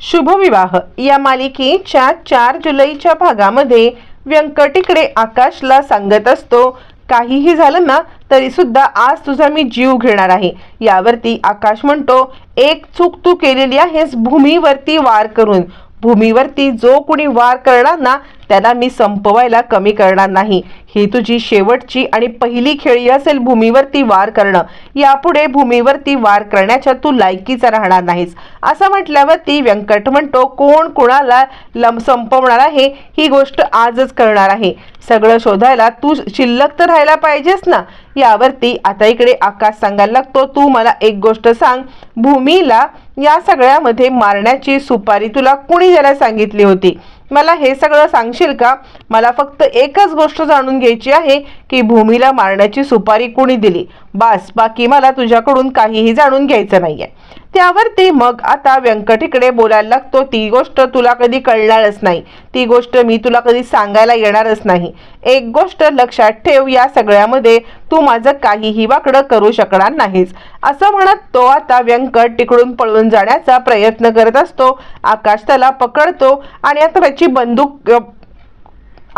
शुभविवाह. या मालिकेच्या चार जुलैच्या भागामध्ये व्यंकटिकडे आकाशला सांगत असतो काहीही झालं ना तरी सुद्धा आज तुझा मी जीव घेणार आहे. यावरती आकाश म्हणतो एक चूक तू केलेली आहेस भूमीवरती वार करून. भूमीवरती जो कुणी वार करणार ना त्याला मी संपवायला कमी करणार नाही. ही तुझी शेवटची आणि पहिली खेळी असेल भूमीवरती वार करणं. यापुढे भूमीवरती वार करण्याच्या तू लायकीचा राहणार नाहीस. असं म्हटल्यावरती व्यंकट म्हणतो कोण कुणाला लम संपवणार आहे? ही गोष्ट आजच करणार आहे. सगळं शोधायला तू शिल्लक तर राहायला पाहिजेस ना? यावरती आता इकडे आकाश सांगायला लागतो. तू मला एक गोष्ट सांग. भूमीला या सगळ्यामध्ये मारण्याची सुपारी तुला कुणी द्यायला सांगितली होती? मला हे सगळं सांगशील का? मला फक्त एकच गोष्ट जाणून घ्यायची आहे की भूमीला मारण्याची सुपारी कुणी दिली? बास बाकी मला तुझ्याकडून काहीही जाणून घ्यायचं नाही त्यावर त्यावरती मग आता व्यंकट इकडे बोलायला लागतो. ती गोष्ट तुला कधी कळणारच नाही. ती गोष्ट मी तुला कधी सांगायला येणारच नाही. एक गोष्ट लक्षात ठेव या सगळ्यामध्ये तू माझं काहीही वाकडं करू शकणार नाहीस. असं म्हणत तो आता व्यंकट तिकडून पळून जाण्याचा प्रयत्न करत असतो. आकाश त्याला पकडतो आणि आता त्याची बंदूक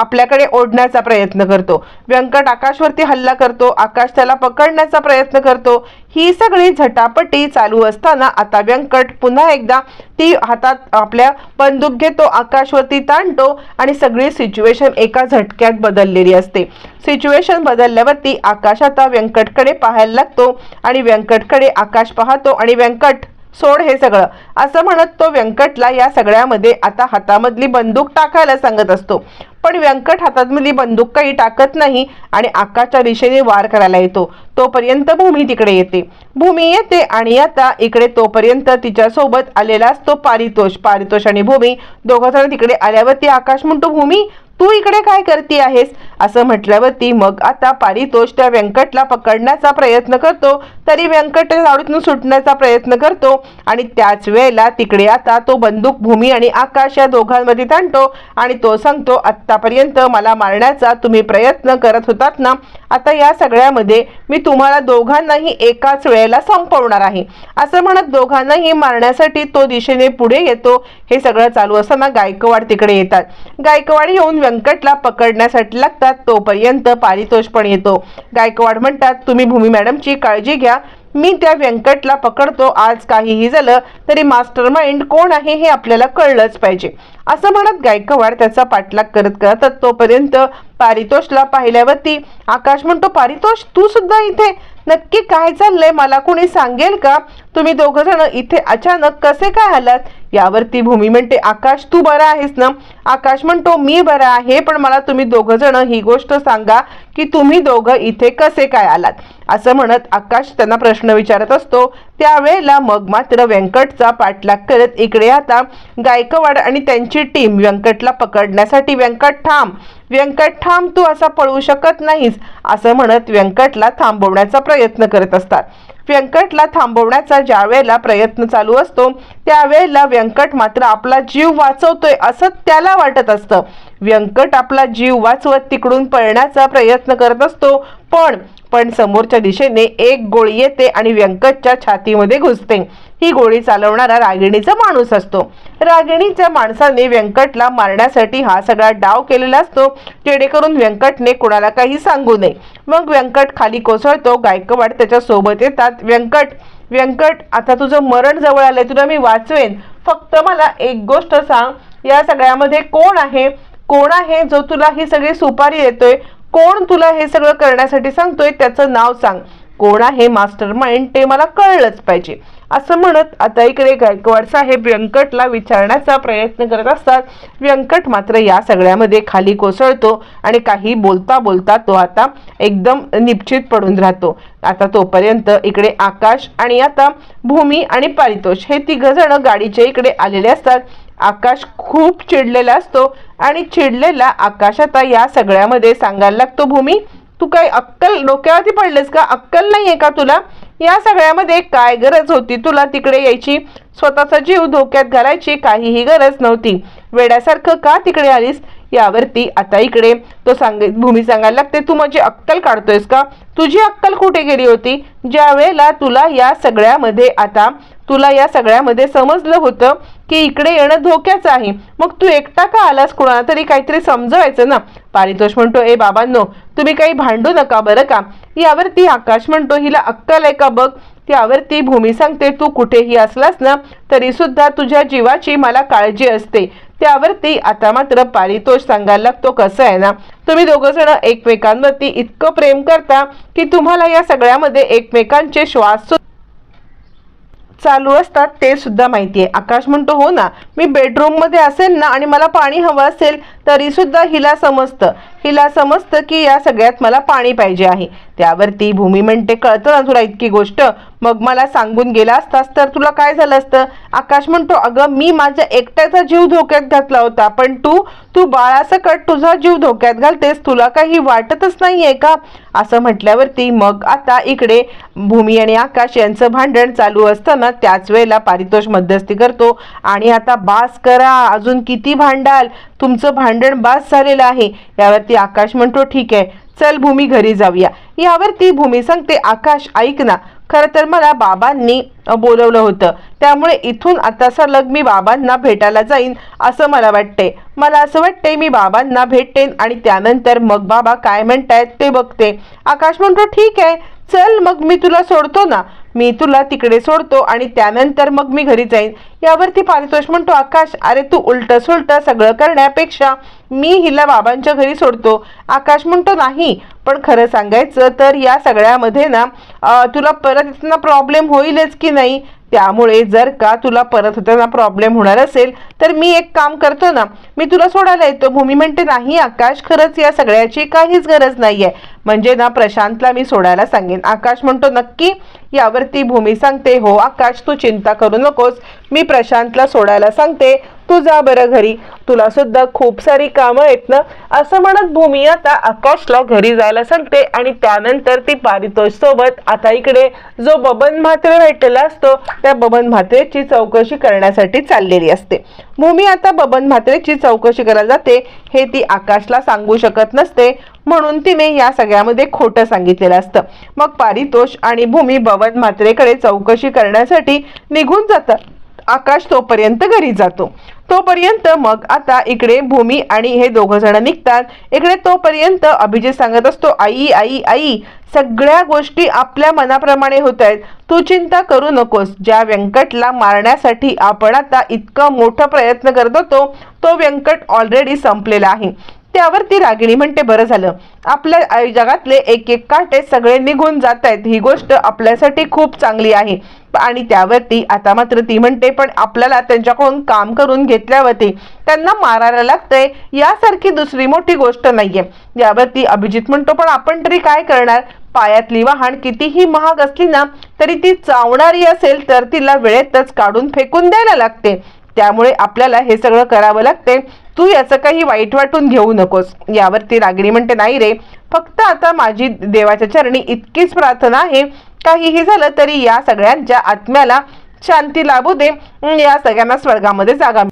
आपल्याकडे ओढण्याचा प्रयत्न करतो. व्यंकट आकाशवरती हल्ला करतो आकाश त्याला पकडण्याचा प्रयत्न करतो. ही सगळी झटापटी चालू असताना आता व्यंकट पुन्हा एकदा ती हातात आपल्या बंदूक घेतो आकाशवरती ताणतो आणि सगळी सिच्युएशन एका झटक्यात बदललेली असते. सिच्युएशन बदलल्यावरती आकाश आता व्यंकटकडे पाहायला लागतो आणि व्यंकटकडे आकाश पाहतो आणि व्यंकट सोड हे सगळं. असं म्हणत तो व्यंकटला या सगळ्यामध्ये आता हातामधली बंदूक टाकायला सांगत असतो. पण व्यंकट हातामधली बंदूक काही टाकत नाही आणि आकाशच्या दिशेने वार करायला येतो. तोपर्यंत भूमी तिकडे येते. भूमी येते आणि आता इकडे तोपर्यंत तिच्यासोबत आलेला असतो पारितोष. पारितोष आणि भूमी दोघं जण तिकडे आल्यावरती आकाश म्हणतो भूमी तू इकडे काय करते आहेस असं म्हटल्यावरती मग आता पारितोष त्या व्यंकटला पकडण्याचा प्रयत्न करतो. तरी व्यंकट झाडूतून सुटण्याचा प्रयत्न करतो आणि त्याच वेळेला तिकडे आता तो बंदूक भूमी आणि आकाश या दोघांमध्ये ताणतो आणि तो सांगतो आत्तापर्यंत मला मारण्याचा तुम्ही प्रयत्न करत होतात ना आता या सगळ्यामध्ये मी तुम्हाला दोघांनाही एकाच वेळेला संपवणार आहे. असं म्हणत दोघांनाही मारण्यासाठी तो दिशेने पुढे येतो. हे सगळं चालू असताना गायकवाड तिकडे येतात. गायकवाड येऊन व्यंकटला पकडण्यासाठी लागतात तोपर्यंत पारितोष पण येतो. गायकवाड म्हणतात तुम्ही भूमी मॅडमची काळजी घ्या मी त्या व्यंकटला पकडतो आज काहीही झालं तरी मास्टर माइंड कोण आहे हे आपल्याला कळलंच पाहिजे. असं म्हणत गायकवाड त्याचा पाठलाग करत करत तोपर्यंत पारितोषला पाहिल्यावरती आकाश म्हणतो पारितोष तू सुद्धा इथे? नक्की काय चाललंय? मला कोणी सांगेल का? तुम्ही दोघं जण इथे अचानक कसे काय आलात? यावरती भूमी म्हणते आकाश तू बरा आहेस ना? आकाश म्हणतो मी बरा आहे पण मला तुम्ही दोघं जण ही गोष्ट सांगा की तुम्ही दोघं इथे कसे काय आलात? असं म्हणत आकाश त्यांना प्रश्न विचारत असतो. त्यावेळेला मग मात्र व्यंकटचा पाठलाग करत इकडे आता गायकवाड आणि त्यांची टीम व्यंकटला पकडण्यासाठी व्यंकट ठाम व्यंकट ठाम तू असा पळू शकत नाहीस असं म्हणत व्यंकटला थांबवण्याचा प्रयत्न करत असतात. व्यंकटला थांबवण्याचा ज्या वेळेला प्रयत्न चालू असतो त्यावेळेला व्यंकट मात्र आपला जीव वाचवतोय असं त्याला वाटत असतं. व्यंकट आपला जीव वाचवत तिकडून पळण्याचा प्रयत्न करत असतो पण पण समोरच्या दिशेने एक गोळी येते आणि व्यंकटच्या छातीमध्ये घुसते. ही गोळी चालवणारा रागिणीचा माणूस असतो. रागिणीच्या माणसाने व्यंकटला मारण्यासाठी हा सगळा डाव केलेला असतो जेणेकरून व्यंकटने कुणाला काही सांगू नये. मग व्यंकट खाली कोसळतो गायकवाड त्याच्या सोबत येतात. व्यंकट व्यंकट आता तुझं मरण जवळ आलंय तुला मी वाचवेन. फक्त मला एक गोष्ट सांग या सगळ्यामध्ये कोण आहे? कोण आहे जो तुला ही सगळी सुपारी देतोय? कोण तुला हे सगळं करण्यासाठी सांगतोय त्याचं नाव सांग. कोण आहे मास्टर माइंड ते मला कळलंच पाहिजे. असं म्हणत आता इकडे गायकवाड साहेब व्यंकटला विचारण्याचा प्रयत्न करत असतात. व्यंकट मात्र या सगळ्यामध्ये खाली कोसळतो आणि काही बोलता बोलता तो आता एकदम निश्चित पडून राहतो. आता तोपर्यंत इकडे आकाश आणि आता भूमी आणि पारितोष हे तिघ जण गाडीच्या इकडे आलेले असतात. आकाश खूप चिडलेला असतो आणि चिडलेला आकाश आता या सगळ्यामध्ये सांगायला लागतो भूमी तू काय अक्कल डोक्यावरती पडलेस का? अक्कल नाही आहे का तुला? या सगळ्यामध्ये काय गरज होती तुला तिकडे यायची? स्वतःचा जीव धोक्यात घालायची काहीही गरज नव्हती. वेड्यासारखं का तिकडे आलीस? यावरती आता इकडे तो सांग भूमी सांगायला लागते तू माझी अक्कल काढतोयस का? तुझी अक्कल कुठे गेली होती? ज्या वेळेला तुला या सगळ्यामध्ये आता तुला या सगळ्यामध्ये समजलं होतं की इकडे येणं धोक्याचं आहे मग तू एकटा का आलास कोणाला तरी काहीतरी समजवायचं ना? पारितोष म्हणतो ए बाबांनो तुम्ही काही भांडू नका बरं का? यावरती आकाश म्हणतो हिला अक्कल आहे का बघ? त्यावरती भूमी सांगते तू कुठेही असलास ना तरी सुद्धा तुझ्या जीवाची मला काळजी असते. त्यावरती आता मात्र पारितोष सांगायला लागतो कसं आहे ना तुम्ही दोघं जण एकमेकांवरती इतकं प्रेम करता की तुम्हाला या सगळ्यामध्ये एकमेकांचे श्वास चालू असतात ते सुद्धा माहिती आहे आकाश म्हणतो हो ना मी बेडरूममध्ये असेल ना आणि मला पाणी हवं असेल तरी सुद्धा हिला समजतं. हिला समजतं की या सगळ्यात मला पाणी पाहिजे आहे. त्यावरती भूमी म्हणते कळतं ना तुला इतकी गोष्ट? मग मला सांगून गेला असतास तर तुला काय झालं असतं? आकाश म्हणतो अगं मी माझ्या एकट्याचा जीव धोक्यात घातला होता पण तू तू बाळासकट तुझा जीव धोक्यात घालतेस तुला काही वाटतच नाहीये का? असं म्हटल्यावरती मग आता इकडे भूमी आणि आकाश यांचं भांडण चालू असताना त्याच वेळेला पारितोष मध्यस्थी करतो. आणि आता बास करा अजून किती भांडाल? तुमचं भांडण बास झालेलं आहे. यावरती आकाश म्हणतो ठीक आहे चल भूमी घरी जाऊया. यावरती भूमी सांगते आकाश ऐक ना खरं तर मला बाबांनी बोलवलं होतं. त्यामुळे इथून आता सलग मी बाबांना भेटायला जाईन असं मला वाटते मला असं वाटते मी बाबांना भेटेन आणि त्यानंतर मग बाबा काय म्हणतायत ते बघते. आकाश म्हणतो ठीक आहे चल मग मी तुला सोडतो ना. मी तुला तिकडे सोडतो आणि त्यानंतर मग मी घरी जाईन. यावरती पारितोष म्हणतो आकाश अरे तू उलट सुलट सगळं करण्यापेक्षा मी हिला बाबांच्या घरी सोडतो. आकाश म्हणतो नाही पण खरं सांगायचं तर या सगळ्यामध्ये ना तुला परत येताना प्रॉब्लेम होईलच की नाही? त्यामुळे जर का तुला परत होताना प्रॉब्लेम होणार असेल तर मी एक काम करतो ना मी तुला सोडायला येतो. भूमी म्हणते नाही आकाश खरंच या सगळ्याची काहीच गरज नाही आहे म्हणजे ना प्रशांतला मी सोडायला सांगेन. आकाश म्हणतो नक्की यावरती भूमी सांगते. हो आकाश तू चिंता करू नकोस. मी प्रशांतला सोडायला सांगते. तू जा बरं घरी. तुला सुद्धा खूप सारी कामं आहेत ना? असं म्हणत भूमी आता आकाशला घरी जायला सांगते आणि त्यानंतर ती पारितोष सोबत आता इकडे जो बबन म्हात्रे भेटलेला असतो त्या बबन म्हात्रेची चौकशी करण्यासाठी चाललेली असते. भूमी आता बबन म्हात्रेची चौकशी करायला जाते. हे ती आकाशला सांगू शकत नसते. म्हणून तिने या सगळ्यामध्ये खोटं सांगितलेलं असतं. मग पारितोष आणि भूमी बबन म्हात्रेकडे चौकशी करण्यासाठी निघून जातात. आकाश तोपर्यंत घरी जातो. तोपर्यंत मग आता इकडे भूमी आणि हे दोघं जण निघतात. इकडे तोपर्यंत अभिजित सांगत असतो आई आई आई सगळ्या गोष्टी आपल्या मनाप्रमाणे होत आहेत तू चिंता करू नकोस. ज्या व्यंकटला मारण्यासाठी आपण आता इतकं मोठं प्रयत्न करत होतो तो व्यंकट ऑलरेडी संपलेला आहे. त्यावरती रागिणी म्हणते बरं झालं. आपल्या जगातले एक एक काटे सगळे निघून जात आहेत ही गोष्ट आपल्यासाठी खूप चांगली आहे. आणि त्यावरती आता मात्र ती म्हणते पण आपल्याला त्यांच्याकडून काम करून घेतल्यावरती त्यांना मारायला लागतंय यासारखी दुसरी मोठी गोष्ट नाहीये. यावरती अभिजित म्हणतो पण आपण तरी काय करणार? पायातली वाहन कितीही महाग असली ना तरी ती चावणारी असेल तर तिला वेळेतच काढून फेकून द्यायला लागते. त्यामुळे आपल्याला हे सगळं करावं लागते तू याचं काही वाईट वाटून घेऊ नकोस. यावरती रागिणी म्हणते नाही रे फक्त आता माझी देवाच्या चरणी इतकीच प्रार्थना आहे. काहीही झालं तरी या सगळ्यांच्या आत्म्याला शांती लाभू दे या सगळ्यांना स्वर्गामध्ये जागा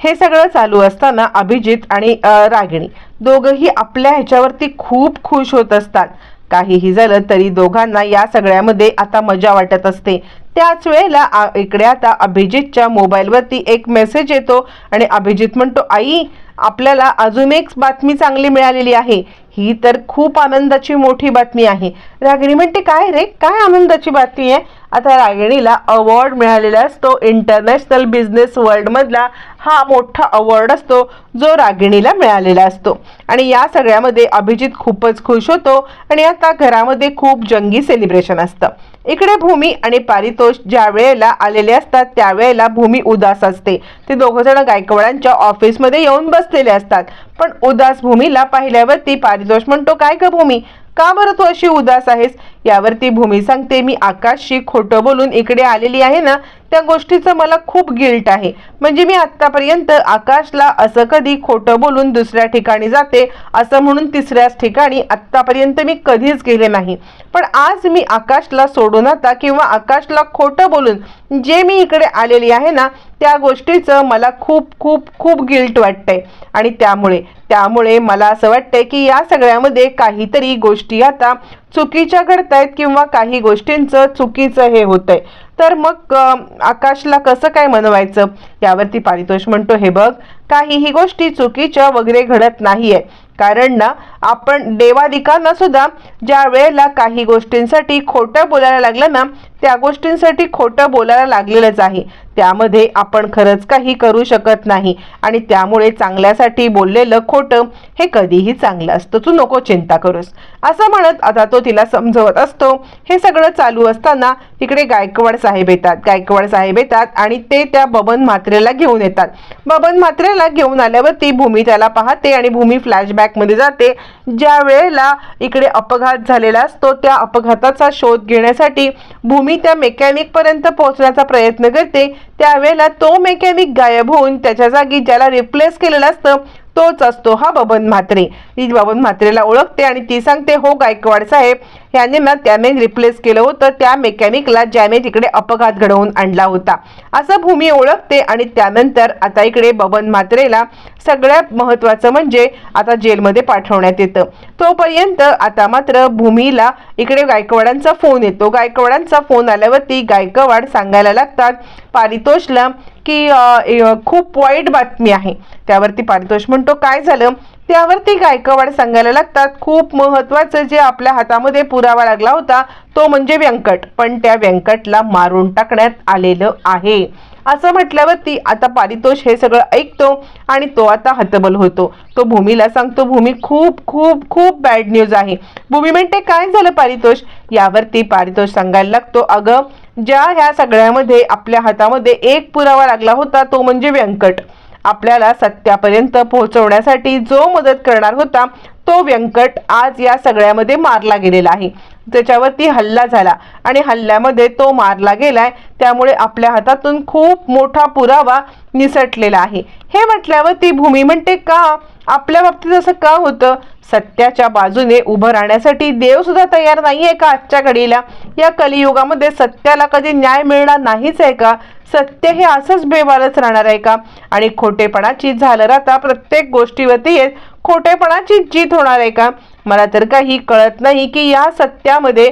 हे सगळं चालू असताना अभिजित आणि रागिणी दोघंही आपल्या ह्याच्यावरती खूप खुश होत असतात. काहीही झालं तरी दोघांना या सगळ्यामध्ये आता मजा वाटत असते. त्याच वेळेला इकडे आता अभिजितच्या मोबाईलवरती एक मेसेज येतो आणि अभिजित म्हणतो आई आपल्याला अजून एक बातमी चांगली मिळालेली आहे. ही तर खूप आनंदाची मोठी बातमी आहे. रागिणी म्हणते काय रे? काय आनंदाची बातमी आहे? आता रागिणीला अवॉर्ड मिळालेला असतो. इंटरनॅशनल बिझनेस वर्ल्डमधला हा मोठा अवॉर्ड असतो जो रागिणीला मिळालेला असतो. आणि या सगळ्यामध्ये अभिजित खूपच खुश होतो आणि आता घरामध्ये खूप जंगी सेलिब्रेशन असतं. इकडे भूमी आणि पारितोष ज्या वेळेला आलेले असतात त्यावेळेला भूमी उदास असते. ते दोघंजण गायकवाडांच्या ऑफिसमध्ये येऊन बसलेले असतात. पण उदास भूमीला पाहिल्यावरती पारितोष म्हणतो काय ग भूमी? का बरं तू अशी उदास आहेस? यावरती भूमी सांगते मी आकाशशी खोटं बोलून इकडे आलेली आहे ना त्या गोष्टीचं मला खूप गिल्ट आहे. म्हणजे मी आत्तापर्यंत आकाशला असं कधी खोटं बोलून दुसऱ्या ठिकाणी जाते असं म्हणून तिसऱ्याच ठिकाणी आत्तापर्यंत मी कधीच गेले नाही. पण आज मी आकाशला सोडून आता किंवा आकाशला खोटं बोलून जे मी इकडे आलेली आहे ना त्या गोष्टीचं मला खूप खूप खूप गिल्ट वाटतंय. आणि त्यामुळे त्यामुळे मला असं वाटतंय की या सगळ्यामध्ये काहीतरी गोष्टी आता चुकीच्या घडतायत किंवा काही गोष्टींचं चुकीचं हे होतंय. तर मग आकाशला कसं काय मनवायचं? यावरती पारितोष म्हणतो हे बघ काहीही गोष्टी चुकीच्या वगैरे घडत नाहीये. कारण ना आपण देवादिकांना सुद्धा ज्या वेळेला काही गोष्टींसाठी खोटं बोलायला लागलं ना त्या गोष्टींसाठी खोटं बोलायला लागलेलंच आहे. त्यामध्ये आपण खरंच काही करू शकत नाही. आणि त्यामुळे चांगल्यासाठी बोललेलं खोटं हे कधीही चांगलं असतं. तू नको चिंता करूस. असं म्हणत आता तो तिला समजवत असतो. हे सगळं चालू असताना तिकडे गायकवाड साहेब येतात. गायकवाड साहेब येतात आणि ते त्या बबन म्हात्रेला घेऊन येतात. बबन म्हात्रेला घेऊन आल्यावरती भूमी त्याला पाहते आणि भूमी फ्लॅशबॅक ट्रॅकमध्ये जाते ज्या वेळेला इकडे अपघात झालेला असतो त्या अपघाताचा शोध घेण्यासाठी भूमी त्या मेकॅनिक पर्यंत पोहोचण्याचा प्रयत्न करते. त्यावेळेला तो मेकॅनिक गायब होऊन त्याच्या जागी ज्याला रिप्लेस केलेलं असतं तोच असतो हा बबन म्हात्रे. ती बबन म्हात्रेला ओळखते आणि ती सांगते हो गायकवाड साहेब याने ना त्याने रिप्लेस केलं होतं. त्या मेकॅनिकला ज्याने तिकडे अपघात घडवून आणला होता. असं भूमी ओळखते आणि त्यानंतर आता इकडे बबन म्हात्रेला सगळ्यात महत्त्वाचं म्हणजे आता जेलमध्ये पाठवण्यात येतं. तोपर्यंत आता मात्र भूमीला इकडे गायकवाडांचा फोन येतो. गायकवाडांचा फोन आल्यावरती गायकवाड सांगायला लागतात पारितोषला की खूप वाईट बातमी आहे. त्यावरती पारितोष म्हणतो काय झालं? त्यावरती गायकवाड सांगायला लागतात खूप महत्वाचं जे आपल्या हातामध्ये पुरावा लागला होता तो म्हणजे व्यंकट. पण त्या व्यंकटला मारून टाकण्यात आलेलं आहे. असं म्हटल्यावरती आता पारितोष हे सगळं ऐकतो आणि तो आता हतबल होतो. तो भूमीला सांगतो भूमी खूप खूप खूप बॅड न्यूज आहे. भूमी म्हणते काय झालं पारितोष? यावरती पारितोष सांगायला लागतो अगं ज्या ह्या सगळ्यामध्ये आपल्या हातामध्ये एक पुरावा लागला होता तो म्हणजे व्यंकट. आपल्याला सत्यापर्यंत पोहोचवण्यासाठी जो मदत करणार होता तो व्यंकट आज या सगळ्यामध्ये मारला गेलेला आहे. त्याच्यावरती हल्ला झाला. आणि हल्ल्यामध्ये तो मारला गेलाय. त्यामुळे आपल्या हातातून खूप मोठा पुरावा निसटलेला आहे. हे म्हटल्यावर ती भूमी म्हणते का? आपल्या बाबतीत असं का होतं? सत्याच्या बाजूने उभं राहण्यासाठी देव सुद्धा तयार नाहीये का आजच्या घडीला? या कलियुगामध्ये सत्याला कधी न्याय मिळणार नाहीच आहे का? सत्य हे असंच बेवालच राहणार आहे का? आणि खोटेपणाची झालर आता प्रत्येक गोष्टीवरती येत खोटेपणाची जीत होणार आहे का? मला तर काही कळत नाही की या सत्यामध्ये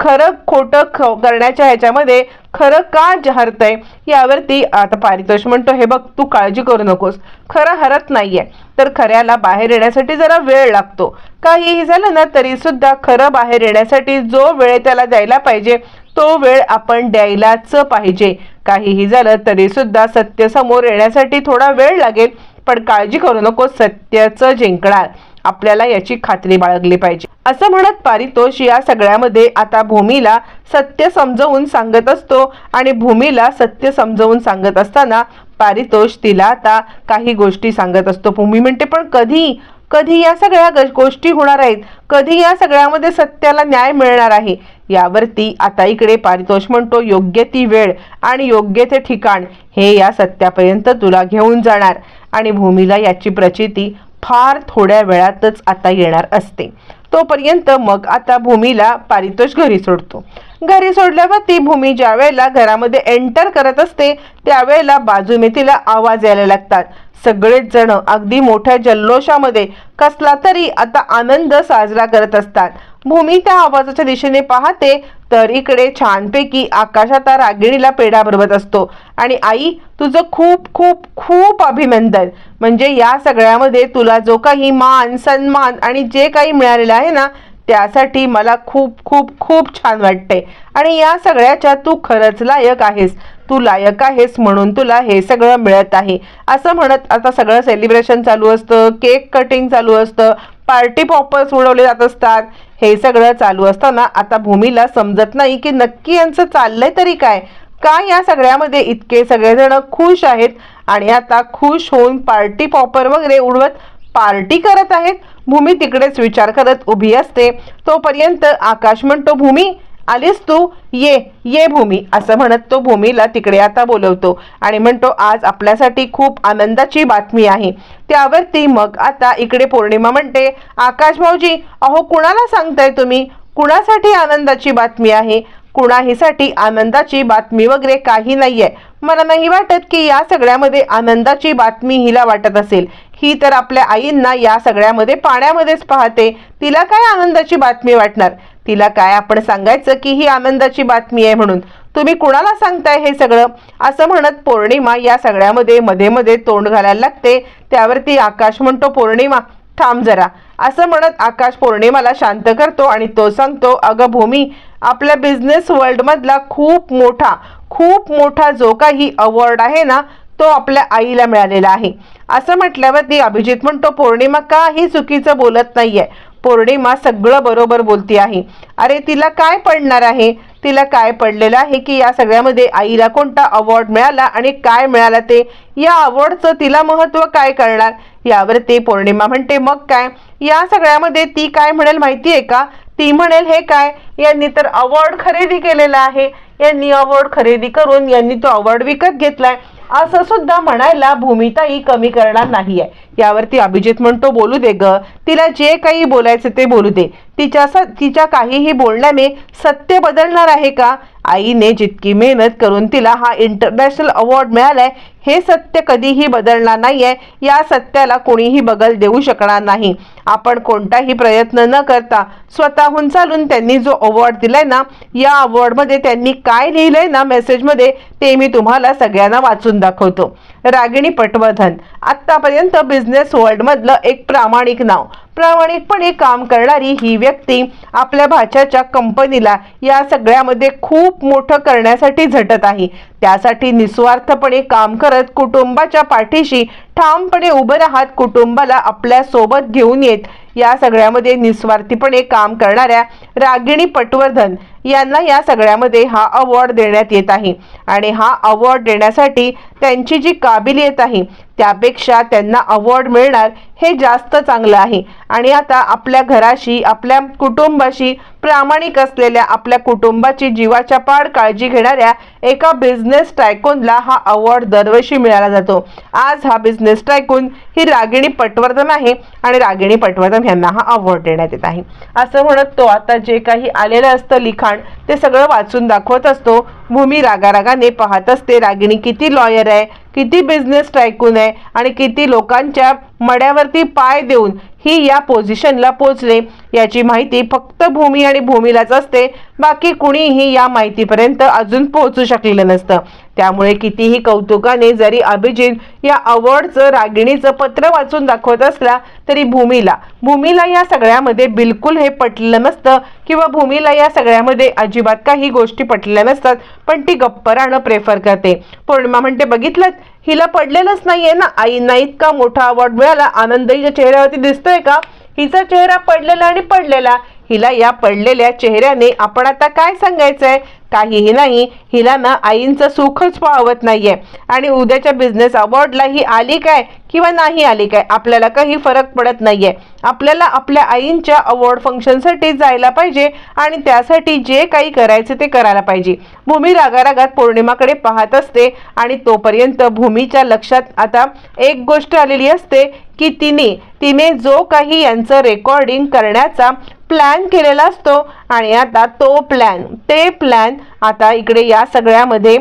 खरं खोटं ख करण्याच्या ह्याच्यामध्ये खरं का ज- हरतंय यावरती आता पारितोष म्हणतो हे बघ तू काळजी करू नकोस. खरं हरत नाहीये. तर खऱ्याला बाहेर येण्यासाठी जरा वेळ लागतो. काहीही झालं ना तरी सुद्धा खरं बाहेर येण्यासाठी जो वेळ त्याला द्यायला पाहिजे तो वेळ आपण द्यायलाच पाहिजे. काहीही झालं तरी सुद्धा सत्य समोर येण्यासाठी थोडा वेळ लागेल. पण काळजी करू नको सत्याचं जिंकणार. आपल्याला याची खात्री बाळगली पाहिजे. असं म्हणत पारितोष या सगळ्यामध्ये आता भूमीला सत्य समजवून सांगत असतो आणि भूमीला सत्य समजवून सांगत असताना पारितोष तिला आता काही गोष्टी सांगत असतो. भूमी म्हणते पण कधी? कधी या सगळ्या गोष्टी होणार आहेत? कधी या सगळ्यामध्ये सत्याला न्याय मिळणार आहे? यावरती आता इकडे पारितोष म्हणतो योग्य ती वेळ आणि योग्य ते ठिकाण हे या सत्यापर्यंत तुला घेऊन जाणार. आणि भूमीला याची प्रचिती फार थोड्या वेळातच आता येणार असते. तोपर्यंत मग आता भूमीला पारितोष घरी सोडतो. घरी सोडल्यावर ती भूमी ज्या वेळेला घरामध्ये एंटर करत असते त्यावेळेला बाजूने तिला आवाज यायला लागतात. सगळेच जण अगदी मोठ्या जल्लोषामध्ये कसला तरी आता आनंद साजरा करत असतात. भूमी त्या आवाजाच्या दिशेने पाहते तर इकडे छानपैकी आकाश आता रागिणीला पेढा भरवत असतो. आणि आई तुझं खूप खूप खूप अभिनंदन. म्हणजे या सगळ्यामध्ये तुला जो काही मान सन्मान आणि जे काही मिळालेलं आहे ना त्यासाठी मला खूप खूप खूप छान वाटते आणि या सगळ्याच्या तू खरंच लायक आहेस. तू लायक आहेस म्हणून तुला हे सगळं मिळत आहे. असं म्हणत आता सगळं सेलिब्रेशन चालू असतं केक कटिंग चालू असतं पार्टी पॉपर्स उडवले जात असतात. हे सगळं चालू असताना आता भूमीला समजत नाही की नक्की यांचं चाललंय तरी काय. का या सगळ्यामध्ये इतके सगळेजण खुश आहेत आणि आता खुश होऊन पार्टी पॉपर वगैरे उडवत पार्टी करत आहेत? भूमी तिकडेच विचार करत उभी असते. तोपर्यंत आकाश म्हणतो भूमी आलीस तू? ये ये भूमी. असं म्हणत तो भूमीला तिकडे आता बोलवतो आणि म्हणतो आज आपल्यासाठी खूप आनंदाची बातमी आहे. त्यावरती मग आता इकडे पौर्णिमा म्हणते आकाश भाऊजी अहो कुणाला सांगताय तुम्ही? कुणासाठी आनंदाची बातमी आहे? कुणाहीसाठी आनंदाची बातमी वगैरे काही नाहीये. मला नाही वाटत की या सगळ्यामध्ये आनंदाची बातमी हिला वाटत असेल. ही तर आपल्या आईंना या सगळ्यामध्ये पाण्यामध्येच पाहते. तिला काय आनंदाची बातमी वाटणार? तिला काय आपण सांगायचं की ही आनंदाची बातमी आहे म्हणून? तुम्ही कुणाला सांगताय हे सगळं? असं म्हणत पौर्णिमा या सगळ्यामध्ये मध्ये मध्ये तोंड घालायला लागते. त्यावरती आकाश म्हणतो पौर्णिमा थांब जरा. असं म्हणत आकाश पौर्णिमाला शांत करतो आणि तो सांगतो अगं भूमी आपल्या बिझनेस वर्ल्डमधला खूप मोठा खूप मोठा जो काही अवॉर्ड आहे ना तो आपल्या आईला मिळालेला आहे. असं म्हटल्यावरती अभिजित म्हणतो पौर्णिमा काही चुकीचं बोलत नाहीये? पौर्णिमा सगळं बरोबर बोलती आहे. अरे तिला काय पडणार आहे? तिला काय पडलेलं आहे की या सगळ्यामध्ये आईला कोणता अवॉर्ड मिळाला आणि काय मिळाला ते? या अवॉर्डचं तिला महत्त्व काय करणार? यावर ते पौर्णिमा म्हणते मग काय? या सगळ्यामध्ये ती काय म्हणेल माहिती आहे का? ती म्हणेल हे काय? यांनी तर अवॉर्ड खरेदी केलेला आहे. यांनी अवॉर्ड खरेदी करून यांनी तो अवॉर्ड विकत घेतलाय. असं सुद्धा म्हणायला भूमिताई कमी करणार नाहीये. यावरती अभिजित म्हणतो बोलू दे ग. तिला जे काही बोलायचं ते बोलू दे. तिच्या स तिच्या काहीही बोलण्याने सत्य बदलणार आहे का? आईने जितकी मेहनत करून तिला हा इंटरनॅशनल अवॉर्ड मिळालाय हे सत्य कधीही बदलणार नाहीये. या सत्याला कोणीही बगल देऊ शकणार नाही. आपण कोणताही प्रयत्न न करता स्वतःहून चालून त्यांनी जो अवॉर्ड दिलाय ना या अवॉर्डमध्ये त्यांनी काय लिहिलंय ना मेसेजमध्ये ते मी तुम्हाला सगळ्यांना वाचून दाखवतो. रागिणी पटवर्धन. आत्तापर्यंत बिझनेस वर्ल्डमधलं एक प्रामाणिक नाव. प्रामाणिकपणे काम करणारी ही व्यक्ती आपल्या भाच्याच्या कंपनीला या सगळ्यामध्ये खूप मोठं करण्यासाठी झटत आहे. त्यासाठी निस्वार्थपणे काम करत कुटुंबाच्या पाठीशी ठामपणे उभं राहत कुटुंबाला आपल्यासोबत घेऊन येत. या सगळ्यामध्ये निस्वार्थीपणे काम करणाऱ्या रागिणी पटवर्धन यांना या सगळ्यामध्ये हा अवॉर्ड देण्यात येत आहे. आणि हा अवॉर्ड देण्यासाठी त्यांची जी काबिलियत आहे त्यापेक्षा त्यांना अवॉर्ड मिळणार हे जास्त चांगलं आहे. आणि आता आपल्या घराशी आपल्या कुटुंबाशी प्रामाणिक असलेल्या आपल्या कुटुंबाची जीवाच्या पाड काळजी घेणाऱ्या एका बिझनेस टायकोनला हा अवॉर्ड दरवर्षी मिळाला जातो. आज हा बिझनेस टायकून ही रागिणी पटवर्धन आहे आणि रागिणी पटवर्धन यांना हा अवॉर्ड देण्यात येत आहे. असं म्हणत तो आता जे काही आलेलं असतं लिखाण ते सगळं वाचून दाखवत असतो. भूमी रागारागाने पाहत असते रागिणी किती लॉयर आहे किती बिझनेस टायकून आहे आणि किती लोकांच्या मड्यावरती पाय देऊन ही या पोझिशनला पोचले. याची माहिती फक्त भूमी आणि भूमीलाच असते. बाकी कुणीही या माहितीपर्यंत अजून पोहोचू शकलेलं नसतं. त्यामुळे कितीही कौतुकाने जरी अभिजित या अवॉर्डचं रागिणीचं पत्र वाचून दाखवत असला तरी भूमीला भूमीला या सगळ्यामध्ये बिलकुल हे पटलेलं नसतं किंवा भूमीला या सगळ्यामध्ये अजिबात काही गोष्टी पटलेल्या नसतात पण ती गप्प राहणं प्रेफर करते. पौर्णिमा म्हणते बघितलं हिला पडलेलंच नाहीये ना? आईंना इतका मोठा अवॉर्ड मिळाला आनंदहीच्या चेहऱ्यावरती दिसतोय का? हिचा चेहरा पडलेला आणि पडलेला. हिला या पडलेल्या चेहऱ्याने आपण आता काय सांगायचंय? काहीही नाही. हिला ना आईंचं सुखच पावत नाहीये. आणि उद्याच्या बिझनेस अवॉर्डला ही आली काय? किंवा नाही आली काय? आपल्याला काही फरक पडत नाहीये. आपल्याला आपल्या आईंच्या अवॉर्ड फंक्शनसाठी जायला पाहिजे आणि त्यासाठी जे काही करायचं ते करायला पाहिजे. भूमी रागारागात पौर्णिमाकडे पाहत असते आणि तोपर्यंत भूमीच्या लक्षात आता एक गोष्ट आलेली असते की तिने तिने जो काही यांचं रेकॉर्डिंग करण्याचा प्लॅन केलेला असतो. आणि आता तो प्लॅन ते प्लॅन आता इकडे या सगळ्यामध्ये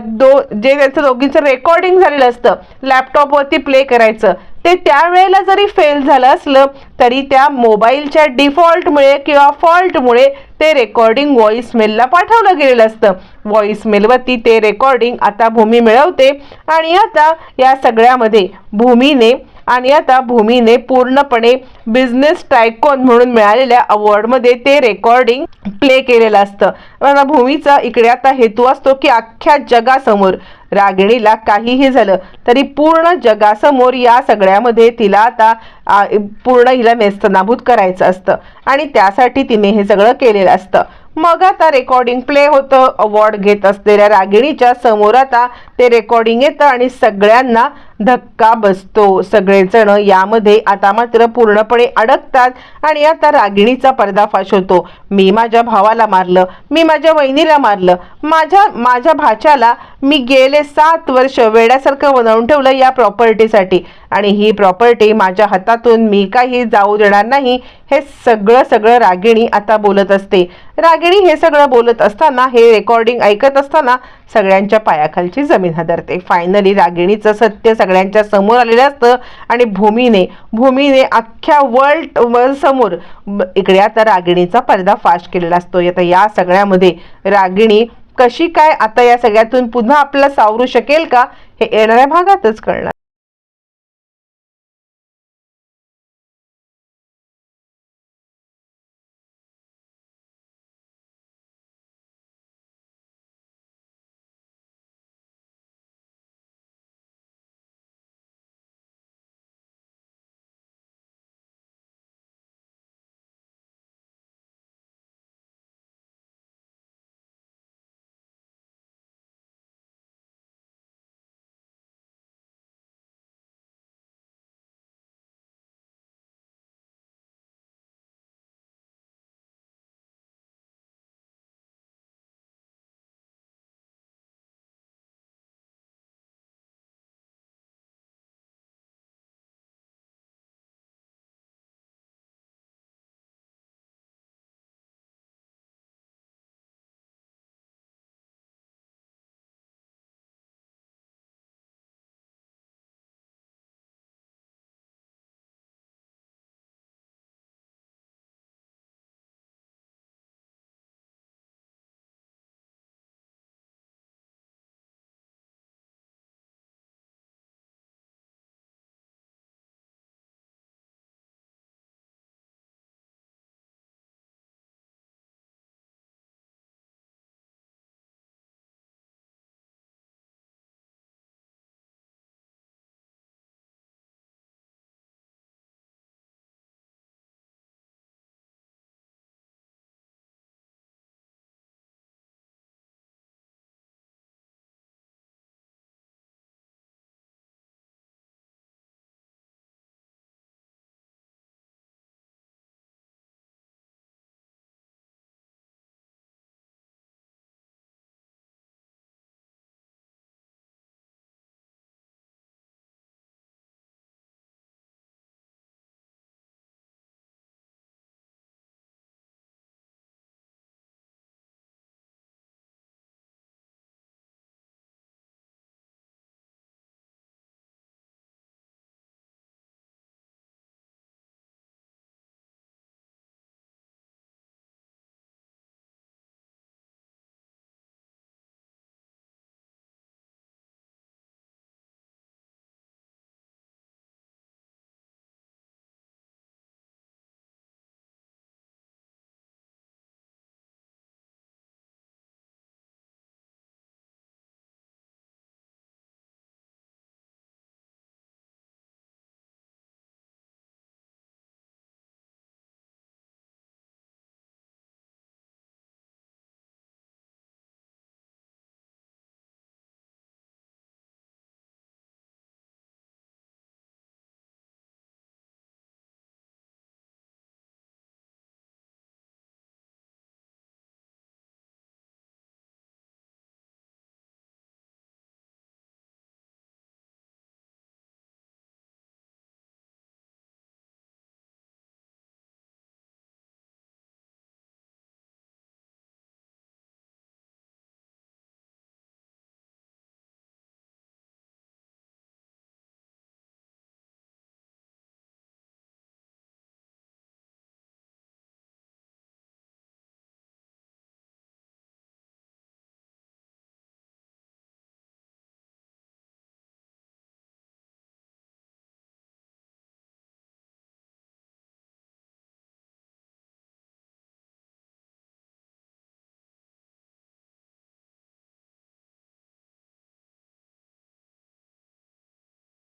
दो जे त्यांचं दोघींचं रेकॉर्डिंग झालेलं असतं लॅपटॉपवरती प्ले करायचं ते त्यावेळेला जरी फेल झालं असलं तरी त्या मोबाईलच्या डिफॉल्टमुळे किंवा फॉल्टमुळे ते रेकॉर्डिंग व्हॉइसमेलला पाठवलं गेलेलं असतं. व्हॉइसमेलवरती ते रेकॉर्डिंग आता भूमी मिळवते. आणि आता या सगळ्यामध्ये भूमीने आणि आता भूमीने पूर्णपणे बिझनेस टायकॉन म्हणून मिळालेल्या अवॉर्डमध्ये ते रेकॉर्डिंग प्ले केलेलं असतं. भूमीचा इकडे आता हेतू असतो की अख्ख्या जगासमोर रागिणीला काहीही झालं तरी पूर्ण जगासमोर या सगळ्यामध्ये तिला आता पूर्ण हिला नेस्तनाभूत करायचं असतं. आणि त्यासाठी तिने हे सगळं केलेलं असतं. मग आता रेकॉर्डिंग प्ले होतं अवॉर्ड घेत असलेल्या रागिणीच्या समोर आता ते रेकॉर्डिंग येतं आणि सगळ्यांना धक्का बसतो. सगळेजण यामध्ये आता मात्र पूर्णपणे अडकतात आणि आता रागिणीचा पर्दाफाश होतो. मी माझ्या भावाला मारलं मी माझ्या वहिनीला मारलं माझ्या माझ्या भाच्याला मी गेले सात वर्ष वेड्यासारखं बनवून ठेवलं या प्रॉपर्टीसाठी. आणि ही प्रॉपर्टी माझ्या हातातून मी काही जाऊ देणार नाही हे सगळं सगळं रागिणी आता बोलत असते. रागिणी हे सगळं बोलत असताना हे रेकॉर्डिंग ऐकत असताना सगळ्यांच्या पायाखालची जमीन हादरते. फायनली रागिणीचं सत्य सगळ्यांच्या समोर आलेलं असतं आणि भूमीने भूमीने अख्ख्या वर्ल्ड समोर इकडे आता रागिणीचा पर्दाफाश केलेला असतो. आता या सगळ्यामध्ये रागिणी कशी काय आता या सगळ्यातून पुन्हा आपल्याला सावरू शकेल का हे येणाऱ्या भागातच कळणार.